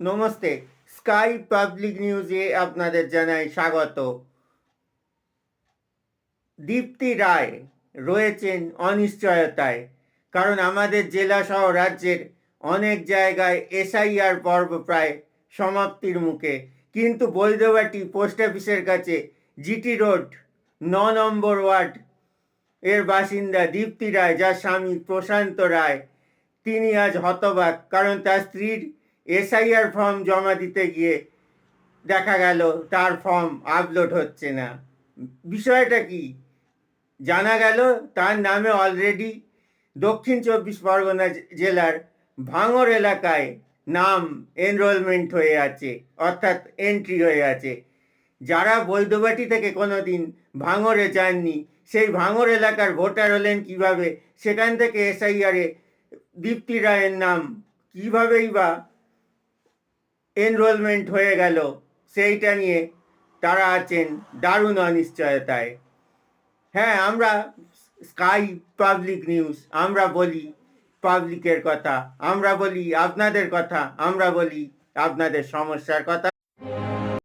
Namaste, sky public নিউজে আপনাদের জানাই স্বাগত। দীপ্তি রায় রয়েছেন অনিশ্চয়তায়, কারণ আমাদের জেলা সহ রাজ্যের অনেক জায়গায় এসআইআর পর্ব প্রায় সমাপ্তির মুখে। কিন্তু বৈধবাটি পোস্ট অফিসের কাছে জিটি রোড, ন নম্বর ওয়ার্ড এর বাসিন্দা দীপ্তি রায়, যার স্বামী প্রশান্ত রায়, তিনি আজ হতবাক, কারণ তার স্ত্রীর এসআইআর ফর্ম জমা দিতে গিয়ে দেখা গেল তার ফর্ম আপলোড হচ্ছে না। বিষয়টা কি? জানা গেল তার নামে অলরেডি দক্ষিণ চব্বিশ পরগনা জেলার ভাঙর এলাকায় নাম এনরোলমেন্ট হয়ে আছে, অর্থাৎ এন্ট্রি হয়ে আছে। যারা বৈধবাটি থেকে কোনো দিন ভাঙরে যাননি, সেই ভাঙর এলাকার ভোটার হলেন কীভাবে? সেখান থেকে এসআইআরে দীপ্তি রায়ের নাম কীভাবেই বা এনরোলমেন্ট হয়ে গেল। সেইটা নিয়ে তারা আছেন দারুণ অনিশ্চয়তায়। হ্যাঁ আমরা স্কাই পাবলিক নিউজ আমরা বলি পাবলিকের কথা, আমরা বলি আপনাদের কথা, আমরা বলি আপনাদের সমস্যার কথা।